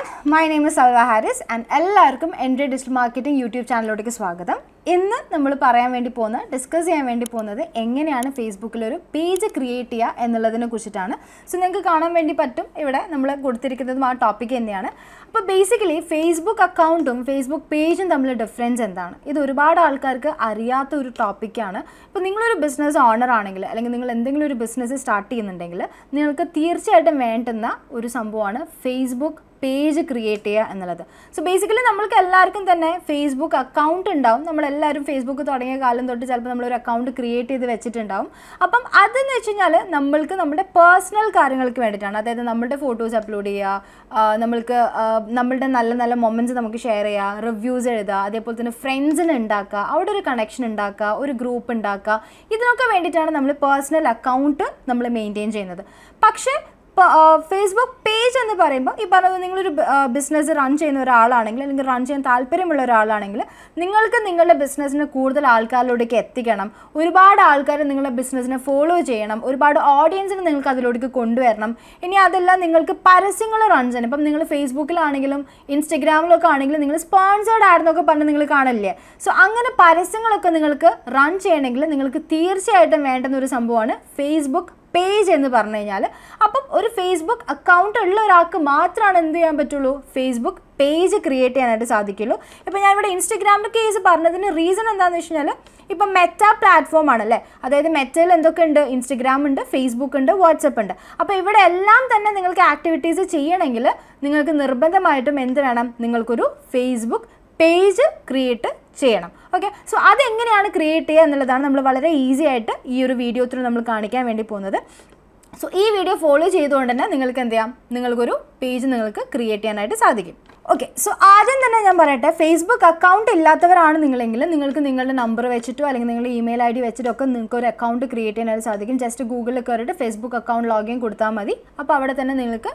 One my name is Salva Haris and എല്ലാവർക്കും എന്റെ digital marketing YouTube ചാനലിലോട്ടേക്ക് സ്വാഗതം. ഇന്ന് നമ്മൾ പറയാൻ വേണ്ടി പോകുന്ന ഡിസ്കസ് ചെയ്യാൻ വേണ്ടി പോകുന്നത് എങ്ങനെയാണ് ഫേസ്ബുക്കിൽ ഒരു പേജ് ക്രിയേറ്റ് ചെയ്യുക എന്നുള്ളതിനെ കുറിച്ചിട്ടാണ്. സോ നിങ്ങൾക്ക് കാണാൻ വേണ്ടി പറ്റും. ഇവിടെ നമ്മൾ കൊടുത്തിരിക്കുന്നതും ആ ടോപ്പിക് തന്നെയാണ്. അപ്പോൾ ബേസിക്കലി ഫേസ്ബുക്ക് അക്കൗണ്ടും ഫേസ്ബുക്ക് പേജും തമ്മിൽ ഡിഫറൻസ് എന്താണ്? ഇത് ഒരുപാട് ആൾക്കാർക്ക് അറിയാത്ത ഒരു ടോപ്പിക്കാണ് ഇപ്പോൾ നിങ്ങളൊരു ബിസിനസ് ഓണർ ആണെങ്കിൽ അല്ലെങ്കിൽ നിങ്ങൾ എന്തെങ്കിലും ഒരു ബിസിനസ് സ്റ്റാർട്ട് ചെയ്യുന്നുണ്ടെങ്കിൽ നിങ്ങൾക്ക് തീർച്ചയായിട്ടും വേണ്ടുന്ന ഒരു സംഭവമാണ് ഫേസ്ബുക്ക് പേജ് ക്രിയേറ്റ് ചെയ്യുക എന്നുള്ളത്. സോ ബേസിക്കലി നമ്മൾക്ക് എല്ലാവർക്കും തന്നെ ഫേസ്ബുക്ക് അക്കൗണ്ട് ഉണ്ടാവും. നമ്മളെല്ലാവരും ഫേസ്ബുക്ക് തുടങ്ങിയ കാലം തൊട്ട് ചിലപ്പോൾ നമ്മളൊരു അക്കൗണ്ട് ക്രിയേറ്റ് ചെയ്ത് വെച്ചിട്ടുണ്ടാവും. അപ്പം അതെന്ന് വെച്ച് കഴിഞ്ഞാൽ നമ്മൾക്ക് നമ്മുടെ പേഴ്സണൽ കാര്യങ്ങൾക്ക് വേണ്ടിയിട്ടാണ്. അതായത് നമ്മുടെ ഫോട്ടോസ് അപ്ലോഡ് ചെയ്യുക നമ്മൾക്ക് നമ്മളുടെ നല്ല നല്ല മൊമെന്റ്സ് നമുക്ക് ഷെയർ ചെയ്യുക റിവ്യൂസ് എഴുതുക അതേപോലെ തന്നെ ഫ്രണ്ട്സിന് ഉണ്ടാക്കുക അവിടെ ഒരു കണക്ഷൻ ഉണ്ടാക്കുക ഒരു ഗ്രൂപ്പ് ഉണ്ടാക്കുക. ഇതിനൊക്കെ വേണ്ടിയിട്ടാണ് നമ്മൾ പേഴ്സണൽ അക്കൗണ്ട് നമ്മൾ മെയിന്റെയിൻ ചെയ്യുന്നത്. പക്ഷേ ഫേസ്ബുക്ക് പേജ് എന്ന് പറയുമ്പോൾ ഈ പറഞ്ഞത് നിങ്ങളൊരു ബിസിനസ് റൺ ചെയ്യുന്ന ഒരാളാണെങ്കിൽ അല്ലെങ്കിൽ റൺ ചെയ്യാൻ താല്പര്യമുള്ള ഒരാളാണെങ്കിൽ നിങ്ങൾക്ക് നിങ്ങളുടെ ബിസിനസ്സിനെ കൂടുതൽ ആൾക്കാരിലോട്ടേക്ക് എത്തിക്കണം. ഒരുപാട് ആൾക്കാർ നിങ്ങളുടെ ബിസിനസ്സിനെ ഫോളോ ചെയ്യണം. ഒരുപാട് ഓഡിയൻസിനെ നിങ്ങൾക്ക് അതിലോട്ടേക്ക് കൊണ്ടുവരണം. ഇനി അതെല്ലാം നിങ്ങൾക്ക് പരസ്യങ്ങൾ റൺ ചെയ്യണം ഇപ്പം നിങ്ങൾ ഫേസ്ബുക്കിലാണെങ്കിലും ഇൻസ്റ്റഗ്രാമിലൊക്കെ ആണെങ്കിലും നിങ്ങൾ സ്പോൺസേർഡ് ആയിരുന്നൊക്കെ പറഞ്ഞ് നിങ്ങൾ കാണില്ലേ? സോ അങ്ങനെ പരസ്യങ്ങളൊക്കെ നിങ്ങൾക്ക് റൺ ചെയ്യണമെങ്കിൽ നിങ്ങൾക്ക് തീർച്ചയായിട്ടും വേണ്ടുന്ന ഒരു സംഭവമാണ് ഫേസ്ബുക്ക് പേജ് എന്ന് പറഞ്ഞു കഴിഞ്ഞാൽ അപ്പം ഒരു ഫേസ്ബുക്ക് അക്കൗണ്ട് ഉള്ള ഒരാൾക്ക് മാത്രമാണ് എന്ത് ചെയ്യാൻ പറ്റുള്ളൂ? ഫേസ്ബുക്ക് പേജ് ക്രിയേറ്റ് ചെയ്യാനായിട്ട് സാധിക്കുള്ളൂ. ഇപ്പം ഞാൻ ഇവിടെ ഇൻസ്റ്റഗ്രാമിന്റെ കേസ് പറഞ്ഞതിന് റീസൺ എന്താണെന്ന് വെച്ച് കഴിഞ്ഞാൽ ഇപ്പം മെറ്റ പ്ലാറ്റ്ഫോം ആണല്ലേ? അതായത് മെറ്റയിൽ എന്തൊക്കെ ഉണ്ട്? ഇൻസ്റ്റഗ്രാം ഉണ്ട് ഫേസ്ബുക്ക് ഉണ്ട് വാട്സപ്പ് ഉണ്ട്. അപ്പോൾ ഇവിടെ എല്ലാം തന്നെ നിങ്ങൾക്ക് ആക്ടിവിറ്റീസ് ചെയ്യണമെങ്കിൽ നിങ്ങൾക്ക് നിർബന്ധമായിട്ടും എന്ത് വേണം? നിങ്ങൾക്കൊരു ഫേസ്ബുക്ക് പേജ് ക്രിയേറ്റ് ചെയ്യണം. ഓക്കെ സോ അതെങ്ങനെയാണ് ക്രിയേറ്റ് ചെയ്യുക എന്നുള്ളതാണ് നമ്മൾ വളരെ ഈസി ആയിട്ട് ഈ ഒരു വീഡിയോ ത്രൂ നമ്മൾ കാണിക്കാൻ വേണ്ടി പോകുന്നത്. സോ ഈ വീഡിയോ ഫോളോ ചെയ്തുകൊണ്ട് തന്നെ നിങ്ങൾക്ക് എന്ത് ചെയ്യാം? നിങ്ങൾക്കൊരു പേജ് നിങ്ങൾക്ക് ക്രിയേറ്റ് ചെയ്യാനായിട്ട് സാധിക്കും. ഓക്കെ സോ ആദ്യം തന്നെ ഞാൻ പറയട്ടെ ഫേസ്ബുക്ക് അക്കൗണ്ട് ഇല്ലാത്തവരാണ് നിങ്ങളെങ്കിൽ നിങ്ങൾക്ക് നിങ്ങളുടെ നമ്പർ വെച്ചിട്ടോ അല്ലെങ്കിൽ നിങ്ങളുടെ ഇമെയിൽ ഐ ഡി വെച്ചിട്ടോ ഒക്കെ നിങ്ങൾക്ക് ഒരു അക്കൗണ്ട് ക്രിയേറ്റ് ചെയ്യാനായിട്ട് സാധിക്കും. ജസ്റ്റ് ഗൂഗിളിൽ കയറിയിട്ട് ഫേസ്ബുക്ക് അക്കൗണ്ട് ലോഗിൻ കൊടുത്താൽ മതി. അപ്പോൾ അവിടെ തന്നെ നിങ്ങൾക്ക്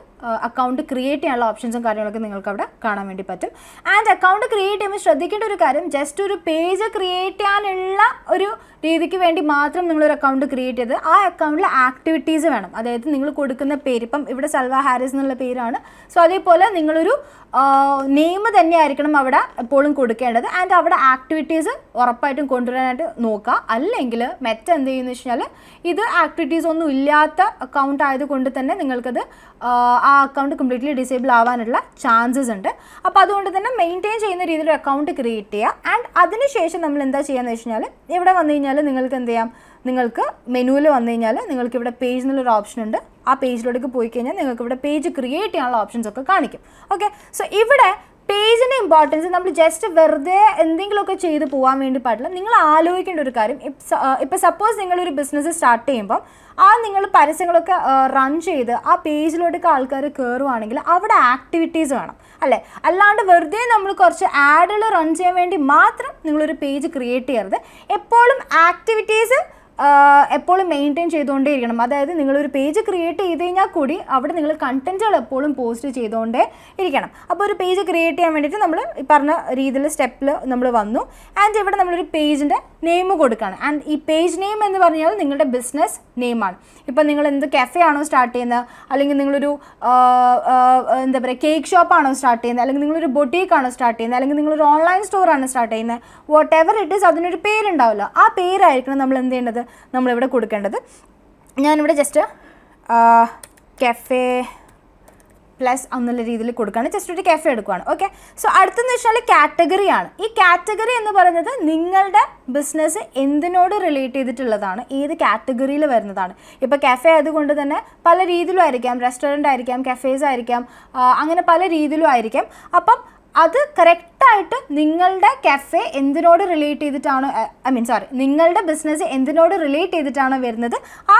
അക്കൗണ്ട് ക്രിയേറ്റ് ചെയ്യാനുള്ള ഓപ്ഷൻസും കാര്യങ്ങളൊക്കെ നിങ്ങൾക്ക് അവിടെ കാണാൻ വേണ്ടി പറ്റും. ആൻഡ് അക്കൗണ്ട് ക്രിയേറ്റ് ചെയ്യുമ്പോൾ ശ്രദ്ധിക്കേണ്ട ഒരു കാര്യം ജസ്റ്റ് ഒരു പേജ് ക്രിയേറ്റ് ചെയ്യാനുള്ള ഒരു രീതിക്ക് വേണ്ടി മാത്രം നിങ്ങൾ ഒരു അക്കൗണ്ട് ക്രിയേറ്റ് ചെയ്ത് ആ അക്കൗണ്ടിൽ ആക്ടിവിറ്റീസ് വേണം. അതായത് നിങ്ങൾ കൊടുക്കുന്ന പേര് ഇപ്പം ഇവിടെ സൽവ ഹാരിസ് എന്നുള്ള പേരാണ്. സോ അതേപോലെ നിങ്ങളൊരു നെയിം തന്നെ ആയിരിക്കണം അവിടെ എപ്പോഴും കൊടുക്കേണ്ടത്. ആൻഡ് അവിടെ ആക്ടിവിറ്റീസ് ഉറപ്പായിട്ടും കൊണ്ടുവരാനായിട്ട് നോക്കുക. അല്ലെങ്കിൽ മെറ്റ എന്ത് ചെയ്യുന്നു വെച്ചാൽ ഇത് ആക്ടിവിറ്റീസ് ഒന്നും ഇല്ലാത്ത അക്കൗണ്ട് ആയതുകൊണ്ട് തന്നെ നിങ്ങൾക്കത് ആ, അക്കൗണ്ട് കംപ്ലീറ്റ്ലി ഡിസേബിൾ ആവാനുള്ള ചാൻസസ് ഉണ്ട്. അപ്പോൾ അതുകൊണ്ട് തന്നെ മെയിന്റെയിൻ ചെയ്യുന്ന രീതിയിൽ അക്കൗണ്ട് ക്രിയേറ്റ് ചെയ്യുക. ആൻഡ് അതിനുശേഷം നമ്മൾ എന്താ ചെയ്യാന്ന് വെച്ച് കഴിഞ്ഞാൽ ഇവിടെ വന്നു കഴിഞ്ഞാൽ നിങ്ങൾക്ക് എന്ത് ചെയ്യാം? നിങ്ങൾക്ക് മെനുവിൽ വന്നു കഴിഞ്ഞാൽ നിങ്ങൾക്ക് ഇവിടെ പേജ് എന്നുള്ളൊരു ഓപ്ഷൻ ഉണ്ട്. ആ പേജിലോട്ടേക്ക് പോയി കഴിഞ്ഞാൽ നിങ്ങൾക്ക് ഇവിടെ പേജ് ക്രിയേറ്റ് ചെയ്യാനുള്ള ഓപ്ഷൻസ് ഒക്കെ കാണിക്കും. ഓക്കെ സോ ഇവിടെ പേജിന്റെ ഇമ്പോർട്ടൻസ് നമ്മൾ ജസ്റ്റ് വെറുതെ എന്തെങ്കിലുമൊക്കെ ചെയ്ത് പോകാൻ വേണ്ടി പാടില്ല. നിങ്ങൾ ആലോചിക്കേണ്ട ഒരു കാര്യം. ഇപ്പോൾ സപ്പോസ് നിങ്ങളൊരു ബിസിനസ് സ്റ്റാർട്ട് ചെയ്യുമ്പം ആ നിങ്ങൾ പരസ്യങ്ങളൊക്കെ റൺ ചെയ്ത് ആ പേജിലോട്ടൊക്കെ ആൾക്കാർ കയറുവാണെങ്കിൽ അവിടെ ആക്ടിവിറ്റീസ് വേണം. അല്ലേ? അല്ലാണ്ട് വെറുതെ നമ്മൾ കുറച്ച് ആഡുകൾ റൺ ചെയ്യാൻ വേണ്ടി മാത്രം നിങ്ങളൊരു പേജ് ക്രിയേറ്റ് ചെയ്യരുത്. എപ്പോഴും ആക്ടിവിറ്റീസ് എപ്പോഴും മെയിന്റെയിൻ ചെയ്തുകൊണ്ടേ ഇരിക്കണം അതായത് നിങ്ങളൊരു പേജ് ക്രിയേറ്റ് ചെയ്ത് കഴിഞ്ഞാൽ കൂടി അവിടെ നിങ്ങൾ കണ്ടന്റുകൾ എപ്പോഴും പോസ്റ്റ് ചെയ്തുകൊണ്ടേ ഇരിക്കണം അപ്പോൾ ഒരു പേജ് ക്രിയേറ്റ് ചെയ്യാൻ വേണ്ടിയിട്ട് നമ്മൾ ഈ പറഞ്ഞ രീതിയിൽ സ്റ്റെപ്പിൽ നമ്മൾ വന്നു. ആൻഡ് ഇവിടെ നമ്മളൊരു പേജിന്റെ നെയിം കൊടുക്കുകയാണ് ആൻഡ് ഈ പേജ് നെയിം എന്ന് പറഞ്ഞാൽ നിങ്ങളുടെ ബിസിനസ് നെയിമാണ് ഇപ്പം നിങ്ങൾ എന്ത് കഫേ ആണോ സ്റ്റാർട്ട് ചെയ്യുന്നത്? അല്ലെങ്കിൽ നിങ്ങളൊരു എന്താ പറയുക കേക്ക് ഷോപ്പാണോ സ്റ്റാർട്ട് ചെയ്യുന്നത്? അല്ലെങ്കിൽ നിങ്ങളൊരു ബൊട്ടീക്ക് ആണോ സ്റ്റാർട്ട് ചെയ്യുന്നത്? അല്ലെങ്കിൽ നിങ്ങളൊരു ഓൺലൈൻ സ്റ്റോറാണ് സ്റ്റാർട്ട് ചെയ്യുന്നത്? വാട്ട് എവർ ഇറ്റ് ഈസ് അതിനൊരു പേരുണ്ടാവില്ല. ആ പേരായിരിക്കണം നമ്മൾ എന്ത് ചെയ്യേണ്ടത്? നമ്മളിവിടെ കൊടുക്കേണ്ടത്. ഞാനിവിടെ ജസ്റ്റ് കഫേ പ്ലസ് എന്നുള്ള രീതിയിൽ കൊടുക്കുകയാണ്. ജസ്റ്റ് ഒരു കഫേ എടുക്കുകയാണ് ഓക്കെ സോ അടുത്തെന്ന് വെച്ചാൽ കാറ്റഗറിയാണ് ഈ കാറ്റഗറി എന്ന് പറയുന്നത് നിങ്ങളുടെ ബിസിനസ് എന്തിനോട് റിലേറ്റ് ചെയ്തിട്ടുള്ളതാണ്? ഏത് കാറ്റഗറിയിൽ വരുന്നതാണ്? ഇപ്പോൾ കഫേ ആയതുകൊണ്ട് തന്നെ പല രീതിയിലും ആയിരിക്കാം. റെസ്റ്റോറന്റ് ആയിരിക്കാം കഫേസ് ആയിരിക്കാം അങ്ങനെ പല രീതിയിലും ആയിരിക്കാം. അപ്പം അത് കറക്റ്റായിട്ട് നിങ്ങളുടെ കഫേ എന്തിനോട് റിലേറ്റ് ചെയ്തിട്ടാണോ ഐ മീൻ സോറി നിങ്ങളുടെ ബിസിനസ് എന്തിനോട് റിലേറ്റ് ചെയ്തിട്ടാണോ വരുന്നത്? ആ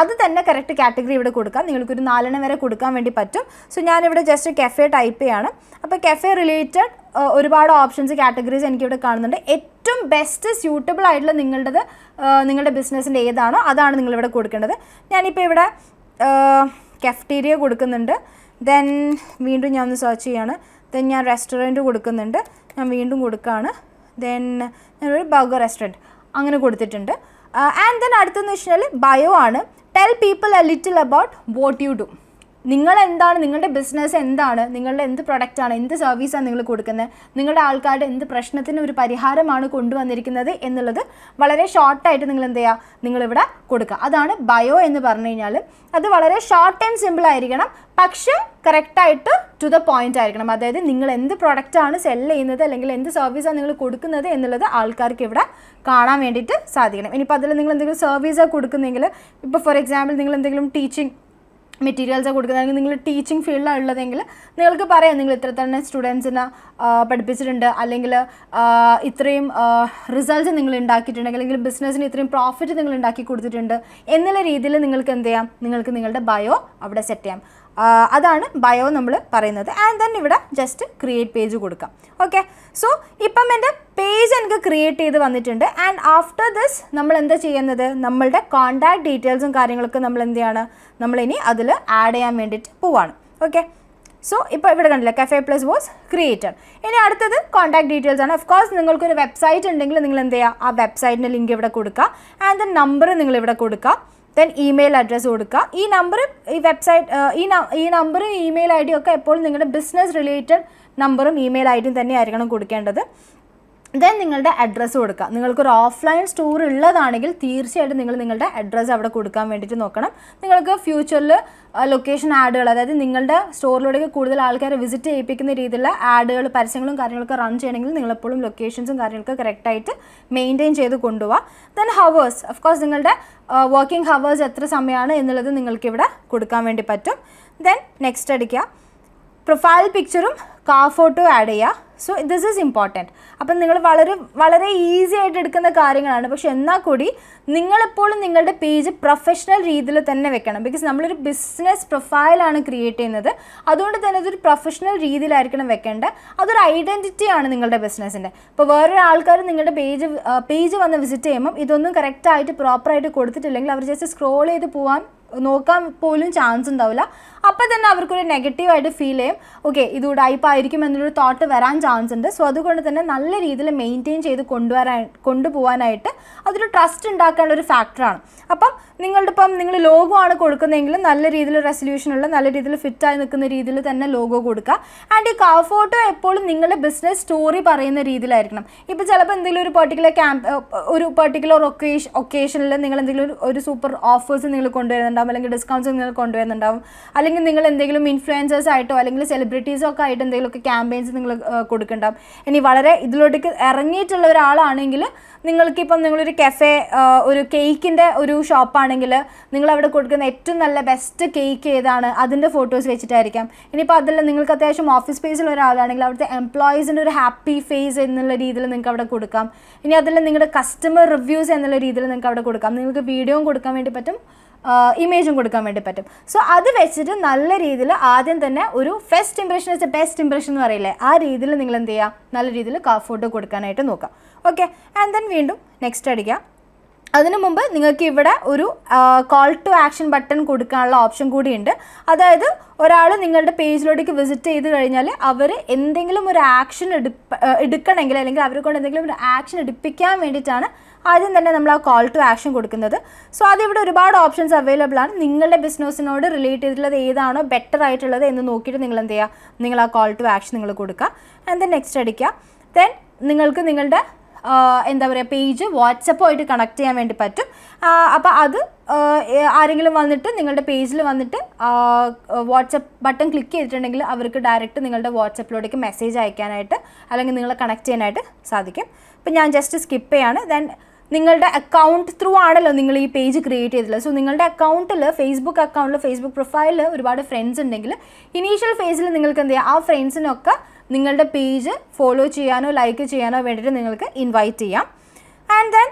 അത് തന്നെ കറക്റ്റ് കാറ്റഗറി ഇവിടെ കൊടുക്കാം. നിങ്ങൾക്കൊരു നാലെണ്ണം വരെ കൊടുക്കാൻ വേണ്ടി പറ്റും. സോ ഞാനിവിടെ ജസ്റ്റ് കെഫേ ടൈപ്പ് ചെയ്യാണ് അപ്പോൾ കെഫെ റിലേറ്റഡ് ഒരുപാട് ഓപ്ഷൻസ് കാറ്റഗറീസ് എനിക്കിവിടെ കാണുന്നുണ്ട്. ഏറ്റവും ബെസ്റ്റ് സ്യൂട്ടബിൾ ആയിട്ടുള്ള നിങ്ങളുടേത് നിങ്ങളുടെ ബിസിനസ്സിന്റെ ഏതാണോ? അതാണ് നിങ്ങളിവിടെ കൊടുക്കേണ്ടത്. ഞാനിപ്പോൾ ഇവിടെ കെഫ്റ്റീരിയ കൊടുക്കുന്നുണ്ട്. ദെൻ വീണ്ടും ഞാൻ ഒന്ന് സെർച്ച് ചെയ്യാണ്. ദെൻ ഞാൻ റെസ്റ്റോറന്റ് കൊടുക്കുന്നുണ്ട്. ഞാൻ വീണ്ടും കൊടുക്കുകയാണ് ദെൻ ഞാനൊരു ബർഗർ റെസ്റ്റോറന്റ് അങ്ങനെ കൊടുത്തിട്ടുണ്ട്. ആൻഡ് ദെൻ അടുത്തെന്ന് വെച്ചാൽ ബയോ ആണ്. Tell people a little about what you do. നിങ്ങൾ എന്താണ് നിങ്ങളുടെ ബിസിനസ് എന്താണ് നിങ്ങളുടെ എന്ത് പ്രൊഡക്റ്റാണ് എന്ത് സർവീസാണ് നിങ്ങൾ കൊടുക്കുന്നത് നിങ്ങളുടെ ആൾക്കാരുടെ എന്ത് പ്രശ്നത്തിന് ഒരു പരിഹാരമാണ് കൊണ്ടുവന്നിരിക്കുന്നത് എന്നുള്ളത് വളരെ ഷോർട്ടായിട്ട് നിങ്ങൾ എന്ത് ചെയ്യുക നിങ്ങളിവിടെ കൊടുക്കുക. അതാണ് ബയോ എന്ന് പറഞ്ഞു കഴിഞ്ഞാൽ. അത് വളരെ ഷോർട്ട് ആൻഡ് സിമ്പിൾ ആയിരിക്കണം പക്ഷേ കറക്റ്റായിട്ട് ടു ദ പോയിന്റ് ആയിരിക്കണം. അതായത് നിങ്ങൾ എന്ത് പ്രൊഡക്റ്റാണ് സെൽ ചെയ്യുന്നത് അല്ലെങ്കിൽ എന്ത് സർവീസാണ് നിങ്ങൾ കൊടുക്കുന്നത് എന്നുള്ളത് ആൾക്കാർക്ക് ഇവിടെ കാണാൻ വേണ്ടിയിട്ട് സാധിക്കണം. ഇനിയിപ്പോൾ അതിൽ നിങ്ങൾ എന്തെങ്കിലും സർവീസാണ് കൊടുക്കുന്നെങ്കിൽ ഇപ്പോൾ ഫോർ എക്സാമ്പിൾ നിങ്ങൾ എന്തെങ്കിലും ടീച്ചിങ് മെറ്റീരിയൽസ് കൊടുക്കുന്നതെങ്കിൽ നിങ്ങൾ ടീച്ചിങ് ഫീൽഡിലാണ് ഉള്ളതെങ്കിൽ നിങ്ങൾക്ക് പറയാം. നിങ്ങൾ ഇത്ര തന്നെ സ്റ്റുഡൻസിനെ പഠിപ്പിച്ചിട്ടുണ്ട്. അല്ലെങ്കിൽ ഇത്രയും റിസൾട്ട്സ് നിങ്ങൾ ഉണ്ടാക്കിയിട്ടുണ്ടെങ്കിൽ അല്ലെങ്കിൽ ബിസിനസ്സിന് ഇത്രയും പ്രോഫിറ്റ് നിങ്ങൾ ഉണ്ടാക്കി കൊടുത്തിട്ടുണ്ട്. എന്നുള്ള രീതിയിൽ നിങ്ങൾക്ക് എന്ത് ചെയ്യാം? നിങ്ങൾക്ക് നിങ്ങളുടെ ബയോ അവിടെ സെറ്റ് ചെയ്യാം. അതാണ് ബയോ നമ്മൾ പറയുന്നത്. ആൻഡ് ദെൻ ഇവിടെ ജസ്റ്റ് ക്രിയേറ്റ് പേജ് കൊടുക്കാം. ഓക്കെ സോ ഇപ്പം എന്റെ പേജ് എനിക്ക് ക്രിയേറ്റ് ചെയ്ത് വന്നിട്ടുണ്ട്. ആൻഡ് ആഫ്റ്റർ ദിസ് നമ്മൾ എന്താ ചെയ്യുന്നത്? നമ്മളുടെ കോൺടാക്ട് ഡീറ്റെയിൽസും കാര്യങ്ങളൊക്കെ നമ്മൾ എന്ത് ചെയ്യാണ്? നമ്മളിനി അതിൽ ആഡ് ചെയ്യാൻ വേണ്ടിയിട്ട് പോവാണ്. ഓക്കെ സോ ഇപ്പോൾ ഇവിടെ കണ്ടില്ല? കഫേ പ്ലസ് വാസ് ക്രിയേറ്റഡ് ഇനി അടുത്തത് കോൺടാക്ട് ഡീറ്റെയിൽസ് ആണ്. ഓഫ് കോഴ്സ് നിങ്ങൾക്കൊരു വെബ്സൈറ്റ് ഉണ്ടെങ്കിൽ നിങ്ങൾ എന്ത് ചെയ്യുക? ആ വെബ്സൈറ്റിന്റെ ലിങ്ക് ഇവിടെ കൊടുക്കുക. ആൻഡ് ദ നമ്പർ നിങ്ങൾ ഇവിടെ കൊടുക്കുക. ദെൻ ഇമെയിൽ അഡ്രസ്സ് കൊടുക്കുക. ഈ നമ്പർ ഈ വെബ്സൈറ്റ് ഈ നമ്പർ ഈ ഇമെയിൽ ഐ ഡി ഒക്കെ എപ്പോഴും നിങ്ങളുടെ ബിസിനസ് റിലേറ്റഡ് നമ്പറും ഇമെയിൽ ഐ ഡിയും തന്നെ ആയിരിക്കണം കൊടുക്കേണ്ടത്. ദെൻ നിങ്ങളുടെ അഡ്രസ്സ് കൊടുക്കുക. നിങ്ങൾക്കൊരു ഓഫ്ലൈൻ സ്റ്റോർ ഉള്ളതാണെങ്കിൽ തീർച്ചയായിട്ടും നിങ്ങൾ നിങ്ങളുടെ അഡ്രസ്സ് അവിടെ കൊടുക്കാൻ വേണ്ടിയിട്ട് നോക്കണം. നിങ്ങൾക്ക് ഫ്യൂച്ചറിൽ ലൊക്കേഷൻ ആഡുകൾ അതായത് നിങ്ങളുടെ സ്റ്റോറിലൂടെ കൂടുതൽ ആൾക്കാരെ വിസിറ്റ് ചെയ്യിപ്പിക്കുന്ന രീതിയിലുള്ള ആഡുകൾ പരസ്യങ്ങളും കാര്യങ്ങളൊക്കെ റൺ ചെയ്യണമെങ്കിൽ നിങ്ങളെപ്പോഴും ലൊക്കേഷൻസും കാര്യങ്ങളൊക്കെ കറക്റ്റായിട്ട് മെയിന്റെയിൻ ചെയ്ത് കൊണ്ടുപോവുക ദെൻ ഹവേഴ്സ് ഓഫ് കോഴ്സ് നിങ്ങളുടെ വർക്കിംഗ് ഹവേഴ്സ് എത്ര സമയമാണ് എന്നുള്ളത് നിങ്ങൾക്കിവിടെ കൊടുക്കാൻ വേണ്ടി പറ്റും. ദെൻ നെക്സ്റ്റ് അടിക്കുക. പ്രൊഫൈൽ പിക്ചറും കാർ ഫോട്ടോ ആഡ് ചെയ്യുക സോ ദിസ് ഈസ് ഇമ്പോർട്ടന്റ് അപ്പം നിങ്ങൾ വളരെ വളരെ ഈസി ആയിട്ട് എടുക്കുന്ന കാര്യങ്ങളാണ്. പക്ഷെ എന്നാൽ കൂടി നിങ്ങളെപ്പോഴും നിങ്ങളുടെ പേജ് പ്രൊഫഷണൽ രീതിയിൽ തന്നെ വെക്കണം. ബിക്കോസ് നമ്മളൊരു ബിസിനസ് പ്രൊഫൈലാണ് ക്രിയേറ്റ് ചെയ്യുന്നത്. അതുകൊണ്ട് തന്നെ അതൊരു പ്രൊഫഷണൽ രീതിയിലായിരിക്കണം വെക്കേണ്ടത്. അതൊരു ഐഡന്റിറ്റിയാണ് നിങ്ങളുടെ ബിസിനസ്സിന്റെ ഇപ്പോൾ വേറൊരു ആൾക്കാർ നിങ്ങളുടെ പേജ് പേജ് വന്ന് വിസിറ്റ് ചെയ്യുമ്പം ഇതൊന്നും കറക്റ്റായിട്ട് പ്രോപ്പറായിട്ട് കൊടുത്തിട്ടില്ലെങ്കിൽ അവർ ജസ്റ്റ് സ്ക്രോൾ ചെയ്ത് പോകാൻ നോക്കാൻ പോലും ചാൻസ് ഉണ്ടാവില്ല. അപ്പം തന്നെ അവർക്കൊരു നെഗറ്റീവായിട്ട് ഫീൽ ചെയ്യും. ഓക്കെ ഇത് ഉടായ്പായിരിക്കും എന്നൊരു തോട്ട് വരാൻ ചാൻസ് ഉണ്ട്. സോ അതുകൊണ്ട് തന്നെ നല്ല രീതിയിൽ മെയിന്റെയിൻ ചെയ്ത് കൊണ്ടുവരാൻ കൊണ്ടുപോകാനായിട്ട് അതൊരു ട്രസ്റ്റ് ഉണ്ടാക്കാനുള്ള ഒരു ഫാക്ടറാണ് അപ്പം നിങ്ങളുടെ ഇപ്പം നിങ്ങൾ ലോഗോ ആണ് കൊടുക്കുന്നതെങ്കിൽ നല്ല രീതിയിൽ റെസൊല്യൂഷനുള്ള നല്ല രീതിയിൽ ഫിറ്റായി നിൽക്കുന്ന രീതിയിൽ തന്നെ ലോഗോ കൊടുക്കുക. ആൻഡ് ഈ കാർ ഫോട്ടോ എപ്പോഴും നിങ്ങളുടെ ബിസിനസ് സ്റ്റോറി പറയുന്ന രീതിയിലായിരിക്കണം. ഇപ്പോൾ ചിലപ്പോൾ എന്തെങ്കിലും ഒരു പെർട്ടിക്കുലർ ക്യാമ്പ് ഒരു പെർട്ടിക്കുലർ ഒക്കേഷൻ ഒക്കേഷനിൽ നിങ്ങൾ എന്തെങ്കിലും ഒരു- സൂപ്പർ ഓഫേഴ്സ് നിങ്ങൾ കൊണ്ടുവരുന്നുണ്ടാവും അല്ലെങ്കിൽ ഡിസ്കൗണ്ട്സ് നിങ്ങൾ കൊണ്ടുവരുന്നുണ്ടാവും. അല്ലെങ്കിൽ നിങ്ങൾ എന്തെങ്കിലും ഇൻഫ്ലുവൻസേഴ്സ് ആയിട്ടോ അല്ലെങ്കിൽ സെലിബ്രിറ്റീസോ ഒക്കെ ആയിട്ട് എന്തെങ്കിലുമൊക്കെ ക്യാമ്പയിൻസ് നിങ്ങൾ കൊടുക്കുന്നുണ്ടാവും. ഇനി വളരെ ഇതിലോട്ടേക്ക് ഇറങ്ങിയിട്ടുള്ള ഒരാളാണെങ്കിൽ നിങ്ങൾക്കിപ്പം നിങ്ങളൊരു കെഫേ ഒരു കേക്കിന്റെ ഒരു ഷോപ്പാണെങ്കിൽ നിങ്ങൾ അവിടെ കൊടുക്കുന്ന ഏറ്റവും നല്ല ബെസ്റ്റ് കേക്ക് ഏതാണ്? അതിന്റെ ഫോട്ടോസ് വെച്ചിട്ടായിരിക്കാം. ഇനിയിപ്പോൾ അതിൽ നിങ്ങൾക്ക് അത്യാവശ്യം ഓഫീസ് സ്പേസിൽ ഒരാളാണെങ്കിൽ അവിടുത്തെ എംപ്ലോയീസിന്റെ ഒരു ഹാപ്പി ഫേസ് എന്നുള്ള രീതിയിൽ നിങ്ങൾക്ക് അവിടെ കൊടുക്കാം. ഇനി അതിൽ നിങ്ങളുടെ കസ്റ്റമർ റിവ്യൂസ് എന്നുള്ള രീതിയിൽ നിങ്ങൾക്ക് അവിടെ കൊടുക്കാം. നിങ്ങൾക്ക് വീഡിയോയും കൊടുക്കാൻ വേണ്ടി പറ്റും. ഇമേജും കൊടുക്കാൻ വേണ്ടി പറ്റും. സോ അത് വെച്ചിട്ട് നല്ല രീതിയിൽ ആദ്യം തന്നെ ഒരു ഫസ്റ്റ് ഇംപ്രഷൻ വെച്ച ബെസ്റ്റ് ഇംപ്രഷൻ എന്ന് പറയില്ലേ ആ രീതിയിൽ നിങ്ങൾ എന്ത് ചെയ്യുക? നല്ല രീതിയിൽ ഫോട്ടോ കൊടുക്കാനായിട്ട് നോക്കാം ഓക്കെ ആൻഡ് ദെൻ വീണ്ടും നെക്സ്റ്റ് അടിക്കുക. അതിനു മുമ്പ് നിങ്ങൾക്ക് ഇവിടെ ഒരു കോൾ ടു ആക്ഷൻ ബട്ടൺ കൊടുക്കാനുള്ള ഓപ്ഷൻ കൂടിയുണ്ട് അതായത് ഒരാൾ നിങ്ങളുടെ പേജിലോട്ടേക്ക് വിസിറ്റ് ചെയ്ത് കഴിഞ്ഞാൽ അവർ എന്തെങ്കിലും ഒരു ആക്ഷൻ എടുപ്പ് എടുക്കണമെങ്കിൽ അല്ലെങ്കിൽ അവരെ കൊണ്ട് എന്തെങ്കിലും ഒരു ആക്ഷൻ എടുപ്പിക്കാൻ വേണ്ടിയിട്ടാണ് ആദ്യം തന്നെ നമ്മൾ ആ കോൾ ടു ആക്ഷൻ കൊടുക്കുന്നത്. സോ അതിവിടെ ഒരുപാട് ഓപ്ഷൻസ് അവൈലബിൾ ആണ്. നിങ്ങളുടെ ബിസിനസ്സിനോട് റിലേറ്റ് ചെയ്തിട്ടുള്ളത് ഏതാണോ ബെറ്റർ ആയിട്ടുള്ളത് എന്ന് നോക്കിയിട്ട് നിങ്ങൾ എന്ത് ചെയ്യുക? നിങ്ങൾ ആ കോൾ ടു ആക്ഷൻ നിങ്ങൾ കൊടുക്കുക. ആൻഡ് ദെൻ നെക്സ്റ്റ് അടിക്കുക. ദെൻ നിങ്ങൾക്ക് നിങ്ങളുടെ എന്താ പറയുക പേജ് വാട്സപ്പുമായിട്ട് കണക്ട് ചെയ്യാൻ വേണ്ടി പറ്റും. അപ്പോൾ അത് ആരെങ്കിലും വന്നിട്ട് നിങ്ങളുടെ പേജിൽ വന്നിട്ട് വാട്സപ്പ് ബട്ടൺ ക്ലിക്ക് ചെയ്തിട്ടുണ്ടെങ്കിൽ അവർക്ക് ഡയറക്റ്റ് നിങ്ങളുടെ വാട്സപ്പിലോട്ടേക്ക് മെസ്സേജ് അയക്കാനായിട്ട് അല്ലെങ്കിൽ നിങ്ങളെ കണക്ട് ചെയ്യാനായിട്ട് സാധിക്കും. ഇപ്പം ഞാൻ ജസ്റ്റ് സ്കിപ്പ് ചെയ്യാണ്. ദെൻ നിങ്ങളുടെ അക്കൗണ്ട് ത്രൂ ആണല്ലോ നിങ്ങൾ ഈ പേജ് ക്രിയേറ്റ് ചെയ്തിട്ടുള്ളത്. സോ നിങ്ങളുടെ അക്കൗണ്ടിൽ ഫേസ്ബുക്ക് അക്കൗണ്ടിൽ ഫേസ്ബുക്ക് പ്രൊഫൈലിൽ ഒരുപാട് ഫ്രണ്ട്സ് ഉണ്ടെങ്കിൽ ഇനീഷ്യൽ ഫേസിൽ നിങ്ങൾക്ക് എന്ത് ചെയ്യുക ആ ഫ്രണ്ട്സിനൊക്കെ നിങ്ങളുടെ പേജ് ഫോളോ ചെയ്യാനോ ലൈക്ക് ചെയ്യാനോ വേണ്ടിയിട്ട് നിങ്ങൾക്ക് ഇൻവൈറ്റ് ചെയ്യാം. ആൻഡ് ദെൻ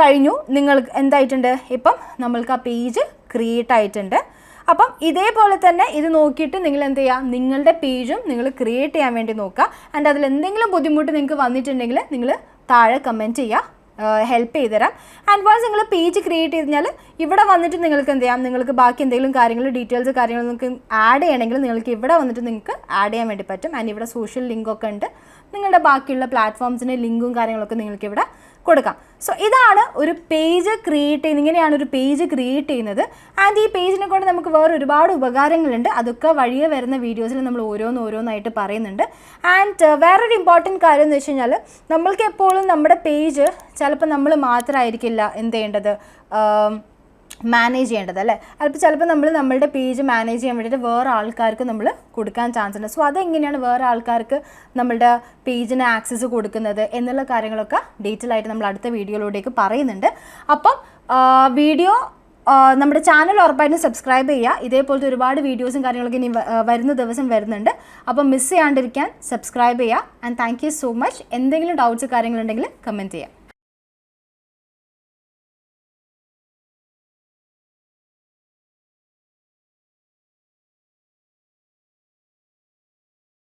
കഴിഞ്ഞു. നിങ്ങൾ എന്തായിട്ടുണ്ട്? ഇപ്പം നമ്മൾക്ക് ആ പേജ് ക്രിയേറ്റ് ആയിട്ടുണ്ട്. അപ്പം ഇതേപോലെ തന്നെ ഇത് നോക്കിയിട്ട് നിങ്ങൾ എന്ത് ചെയ്യുക നിങ്ങളുടെ പേജും നിങ്ങൾ ക്രിയേറ്റ് ചെയ്യാൻ വേണ്ടി നോക്കുക. ആൻഡ് അതിൽ എന്തെങ്കിലും ബുദ്ധിമുട്ട് നിങ്ങൾക്ക് വന്നിട്ടുണ്ടെങ്കിൽ നിങ്ങൾ താഴെ കമന്റ് ചെയ്യുക. ഹെൽപ്പ് ചെയ്ത് തരാം ആൻഡ് വാസ് നിങ്ങൾ പേജ് ക്രിയേറ്റ് ചെയ്ത് കഴിഞ്ഞാൽ ഇവിടെ വന്നിട്ട് നിങ്ങൾക്ക് എന്ത് ചെയ്യാം? നിങ്ങൾക്ക് ബാക്കി എന്തെങ്കിലും കാര്യങ്ങൾ ഡീറ്റെയിൽസ് കാര്യങ്ങൾ നിങ്ങൾക്ക് ആഡ് ചെയ്യണമെങ്കിൽ നിങ്ങൾക്ക് ഇവിടെ വന്നിട്ട് നിങ്ങൾക്ക് ആഡ് ചെയ്യാൻ വേണ്ടി പറ്റും. ആൻഡ് ഇവിടെ സോഷ്യൽ ലിങ്കൊക്കെ ഉണ്ട്. നിങ്ങളുടെ ബാക്കിയുള്ള പ്ലാറ്റ്ഫോംസിന്റെ ലിങ്കും കാര്യങ്ങളൊക്കെ നിങ്ങൾക്ക് ഇവിടെ കൊടുക്കാം. സോ ഇതാണ് ഒരു പേജ് ക്രിയേറ്റ് ചെയ്യുന്നത് ഇങ്ങനെയാണ് ഒരു പേജ് ക്രിയേറ്റ് ചെയ്യുന്നത്. ആൻഡ് ഈ പേജിനെ കൊണ്ട് നമുക്ക് വേറെ ഒരുപാട് ഉപകാരങ്ങളുണ്ട്. അതൊക്കെ വഴിയെ വരുന്ന വീഡിയോസിൽ നമ്മൾ ഓരോന്ന് ഓരോന്നായിട്ട് പറയുന്നുണ്ട്. ആൻഡ് വേറൊരു ഇമ്പോർട്ടന്റ് കാര്യം എന്ന് വെച്ച് കഴിഞ്ഞാൽ നമ്മൾക്ക് എപ്പോഴും നമ്മുടെ പേജ് ചിലപ്പോൾ നമ്മൾ മാത്രമായിരിക്കില്ല എന്ത് ചെയ്യേണ്ടത്? ആം, മാനേജ് ചെയ്യേണ്ടത് അല്ലേ? അപ്പോൾ ചിലപ്പോൾ നമ്മൾ നമ്മളുടെ പേജ് മാനേജ് ചെയ്യാൻ വേണ്ടിയിട്ട് വേറെ ആൾക്കാർക്ക് നമ്മൾ കൊടുക്കാൻ ചാൻസ് ഉണ്ട്. സോ അതെങ്ങനെയാണ് വേറെ ആൾക്കാർക്ക് നമ്മളുടെ പേജിന് ആക്സസ് കൊടുക്കുന്നത് എന്നുള്ള കാര്യങ്ങളൊക്കെ ഡീറ്റെയിൽ ആയിട്ട് നമ്മൾ അടുത്ത വീഡിയോയിലൂടെയൊക്കെ പറയുന്നുണ്ട്. അപ്പം വീഡിയോ നമ്മുടെ ചാനൽ ഉറപ്പായിട്ടും സബ്സ്ക്രൈബ് ചെയ്യുക. ഇതേപോലത്തെ ഒരുപാട് വീഡിയോസും കാര്യങ്ങളൊക്കെ ഇനി വരുന്ന ദിവസം വരുന്നുണ്ട്. അപ്പം മിസ് ചെയ്യാണ്ടിരിക്കാൻ സബ്സ്ക്രൈബ് ചെയ്യുക. And thank you so much എന്തെങ്കിലും ഡൗട്ട്സ് കാര്യങ്ങളുണ്ടെങ്കിൽ കമന്റ് ചെയ്യാം